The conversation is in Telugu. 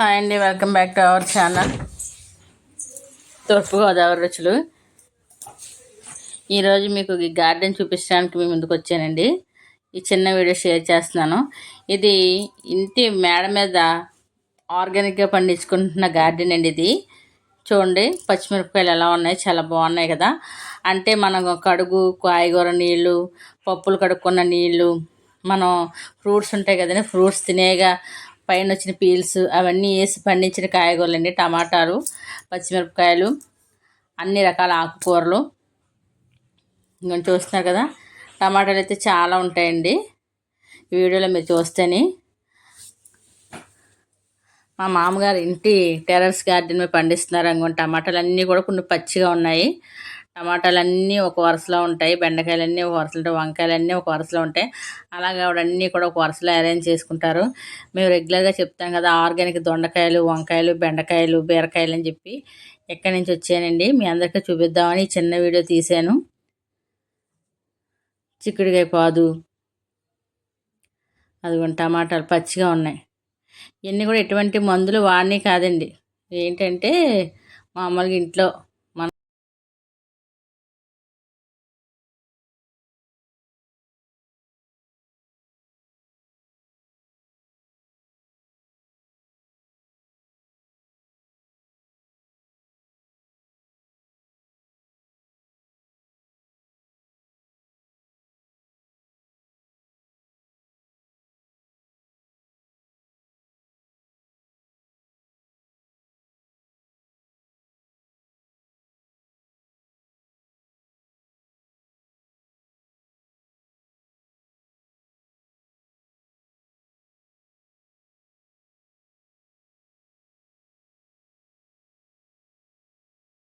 హాయ్ అండి welcome back to our channel. Turpu Godavari రుచులు. ఈరోజు మీకు ఈ గార్డెన్ చూపించడానికి మీ ముందుకు వచ్చానండి. ఈ చిన్న వీడియో షేర్ చేస్తున్నాను. ఇది ఇంటి మేడ మీద ఆర్గానిక్గా పండించుకుంటున్న గార్డెన్ అండి ఇది. చూడండి పచ్చిమిరపకాయలు ఎలా ఉన్నాయి చాలా బాగున్నాయి కదా. అంటే మనం కడుగు కాయగూర నీళ్ళు పప్పులు కడుక్కున్న నీళ్ళు మనం ఫ్రూట్స్ ఉంటాయి కదండి ఫ్రూట్స్ తినేగా పైన వచ్చిన పీల్స్ అవన్నీ వేసి పండించిన కాయగూరలు అండి టమాటాలు పచ్చిమిరపకాయలు అన్ని రకాల ఆకుకూరలు. ఇంకా చూస్తున్నారు కదా టమాటాలు అయితే చాలా ఉంటాయండి. ఈ వీడియోలో మీరు చూస్తేనే మా మామగారు ఇంటి టెర్రస్ గార్డెన్ మీద పండిస్తున్నారు అనుకోండి టమాటాలు అన్నీ కూడా కొన్ని పచ్చిగా ఉన్నాయి. టమాటాలు అన్నీ ఒక వరుసలో ఉంటాయి. బెండకాయలు అన్నీ ఒక వరుసలో ఉంటాయి. వంకాయలు అన్నీ ఒక వరుసలో ఉంటాయి. అలాగే అన్నీ కూడా ఒక వరుసలో అరేంజ్ చేసుకుంటారు. మేము రెగ్యులర్గా చెప్తాం కదా ఆర్గానిక్ దొండకాయలు వంకాయలు బెండకాయలు బీరకాయలు అని చెప్పి ఎక్కడి నుంచి వచ్చానండి? మీ అందరికీ చూపిద్దామని చిన్న వీడియో తీశాను. చిక్కుడుకాయ పాదు. అదిగోండి టమాటాలు పచ్చిగా ఉన్నాయి. ఇవన్నీ కూడా ఎటువంటి మందులు వాడిని కాదండి. ఏంటంటే మామూలుగా ఇంట్లో